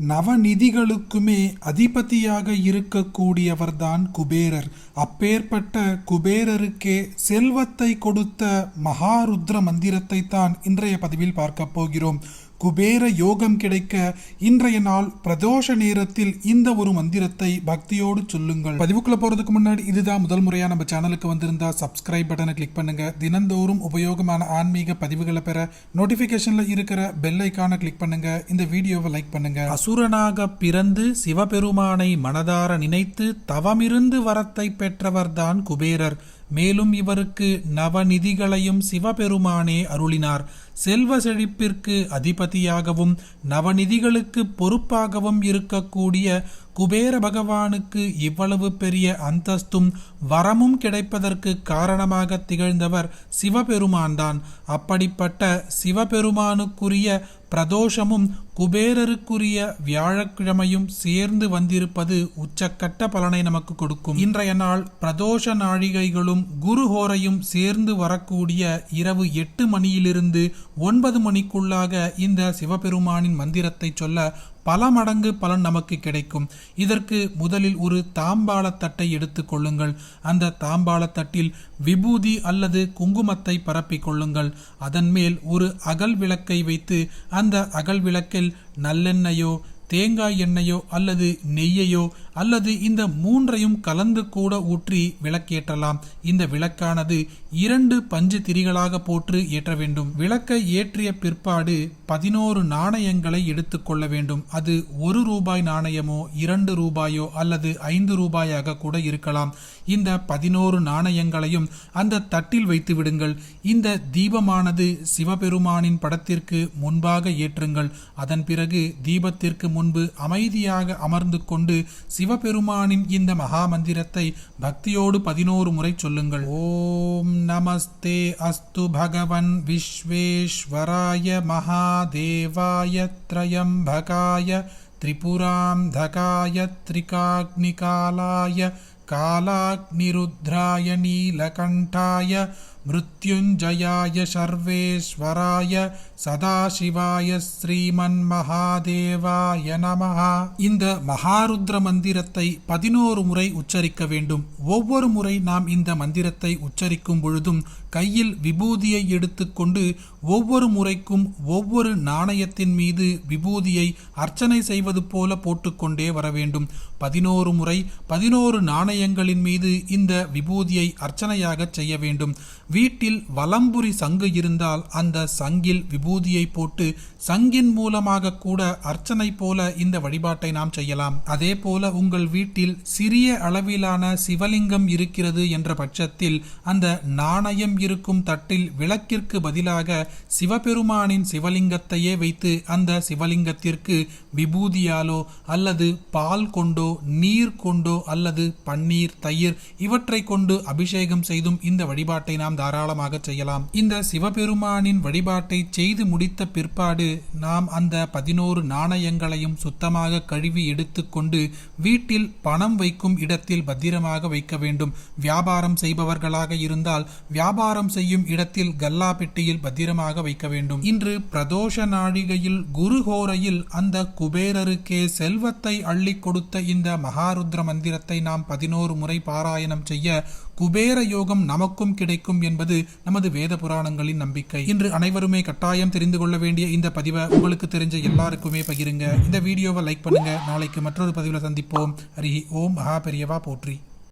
நவநிதிகளுக்குமே அதிபதியாக இருக்கக்கூடியவர்தான் குபேரர். அப்பேற்பட்ட குபேரருக்கே செல்வத்தை கொடுத்த மகாருத்ர மந்திரத்தை தான் இன்றைய பதிவில் பார்க்க போகிறோம். குபேர யோகம் கிடைக்க இன்றைய நாள் பிரதோஷ நேரத்தில் இந்த ஒரு மந்திரத்தை பக்தியோடு சொல்லுங்கள். பதிவுக்குள்ள போறதுக்கு முன்னாடி இதுதான் முதல் முறையா நம்ம சேனலுக்கு வந்திருந்தா சப்ஸ்கிரைப் பட்டனை கிளிக் பண்ணுங்க. தினந்தோறும் உபயோகமான ஆன்மீக பதிவுகளை பெற நோட்டிபிகேஷன்ல இருக்கிற பெல் ஐக்கான கிளிக் பண்ணுங்க. இந்த வீடியோவை லைக் பண்ணுங்க. அசுரனாக பிறந்து சிவபெருமானை மனதார நினைத்து தவமிருந்து வரத்தை பெற்றவர்தான் குபேரர். மேலும் இவருக்கு நவநிதிகளையும் சிவபெருமானே அருளினார். செல்வ செழிப்பிற்கு அதிபதியாகவும் நவநிதிகளுக்கு பொறுப்பாகவும் இருக்கக்கூடிய குபேர பகவானுக்கு இவ்வளவு பெரிய அந்தஸ்தும் வரமும் கிடைப்பதற்கு காரணமாக திகழ்ந்தவர் சிவபெருமான்தான். அப்படிப்பட்ட சிவபெருமானுக்குரிய பிரதோஷமும் குபேரருக்குரிய வியாழக்கிழமையும் சேர்ந்து வந்திருப்பது உச்சக்கட்ட பலனை நமக்கு கொடுக்கும். இன்றைய நாள் பிரதோஷ நாழிகைகளும் குருஹோரையும் சேர்ந்து வரக்கூடிய இரவு எட்டு மணியிலிருந்து ஒன்பது மணிக்குள்ளாக இந்த சிவபெருமானின் மந்திரத்தை சொல்ல பல மடங்கு பலன் நமக்கு கிடைக்கும். இதற்கு முதலில் ஒரு தாம்பாளத்தட்டை எடுத்துக் கொள்ளுங்கள். அந்த தாம்பாளத்தட்டில் விபூதி அல்லது குங்குமத்தை பரப்பிக் கொள்ளுங்கள். அதன் மேல் ஒரு அகல் விளக்கை வைத்து அந்த அகல் விளக்கில் நல்லெண்ணெயோ தேங்காய் எண்ணெயோ அல்லது நெய்யையோ அல்லது இந்த மூன்றையும் கலந்து கூட ஊற்றி விளக்கேற்றலாம். இந்த விளக்கானது இரண்டு பஞ்சு திரிகளாக போற்று ஏற்ற வேண்டும். விளக்கை ஏற்றிய பிற்பாடு பதினோரு நாணயங்களை எடுத்துக்கொள்ள வேண்டும். அது ஒரு ரூபாய் நாணயமோ இரண்டு ரூபாயோ அல்லது ஐந்து ரூபாயாக கூட இருக்கலாம். இந்த பதினோரு நாணயங்களையும் அந்த தட்டில் வைத்து விடுங்கள். இந்த தீபமானது சிவபெருமானின் படத்திற்கு முன்பாக ஏற்றுங்கள். அதன் பிறகு தீபத்திற்கு முன்பு அமைதியாக அமர்ந்து கொண்டு சிவபெருமானின் இந்த மகாமந்திரத்தை பக்தியோடு பதினோரு முறை சொல்லுங்கள். ஓம் நமஸ்தே அஸ்து பகவன் விஸ்வேஸ்வராய மகாதேவாய திரயம்பகாய திரிபுராந்தகாய திரிகாக்னிகாலாய காலாக்னிருத்ராய நீலகண்டாய मृत्युञ्जयाय सर्वेश्वराय சதாசிவாய ஸ்ரீமன் மகாதேவாய நமஹ இந்த மகாருத்ர மந்திரத்தை பதினோரு முறை உச்சரிக்க வேண்டும் ஒவ்வொரு முறை நாம் இந்த மந்திரத்தை உச்சரிக்கும் பொழுதும் கையில் விபூதியை எடுத்துக்கொண்டு ஒவ்வொரு முறைக்கும் ஒவ்வொரு நாணயத்தின் மீது விபூதியை அர்ச்சனை செய்வது போல போட்டுக்கொண்டே வர வேண்டும் பதினோரு முறை பதினோரு நாணயங்களின் மீது இந்த விபூதியை அர்ச்சனையாக செய்ய வேண்டும் வீட்டில் வலம்புரி சங்கு இருந்தால் அந்த சங்கில் விபூதியை போட்டு சங்கின் மூலமாக கூட அர்ச்சனை போல இந்த வழிபாட்டை நாம் செய்யலாம். அதே போல உங்கள் வீட்டில் சிறிய அளவிலான சிவலிங்கம் இருக்கிறது என்ற பட்சத்தில் அந்த நாணயம் இருக்கும் தட்டில் விளக்கிற்கு பதிலாக சிவபெருமானின் சிவலிங்கத்தையே வைத்து அந்த சிவலிங்கத்திற்கு விபூதியாலோ அல்லது பால் கொண்டோ நீர் கொண்டோ அல்லது பன்னீர் தயிர் இவற்றை கொண்டு அபிஷேகம் செய்தும் இந்த வழிபாட்டை நாம் தாராளமாக செய்யலாம். இந்த சிவபெருமானின் வழிபாட்டை செய்து முடித்த பிற்பாடு நாம் அந்த பதினோரு நாணயங்களையும் சுத்தமாக கழுவி எடுத்துக்கொண்டு வீட்டில் பணம் வைக்கும் இடத்தில் பத்திரமாக வைக்க வேண்டும். வியாபாரம் செய்பவர்களாக இருந்தால் வியாபாரம் செய்யும் இடத்தில் கல்லா பெட்டியில் பத்திரமாக வைக்க வேண்டும். இன்று பிரதோஷ நாழிகையில் குருஹோரையில் அந்த குபேரருக்கே செல்வத்தை அள்ளி கொடுத்த இந்த மகாருத்ர மந்திரத்தை நாம் பதினோரு முறை பாராயணம் செய்ய குபேர யோகம் நமக்கும் கிடைக்கும் என்று என்பது நமது வேத புராணங்களின் நம்பிக்கை. இன்று அனைவருமே கட்டாயம் தெரிந்து கொள்ள வேண்டிய இந்த பதிவை உங்களுக்கு தெரிஞ்ச எல்லாருக்குமே பகிருங்க. இந்த வீடியோவை லைக் பண்ணுங்க. நாளைக்கு மற்றொரு பதிவில் சந்திப்போம். ஹரி ஓம். மகா பெரியவா போற்றி.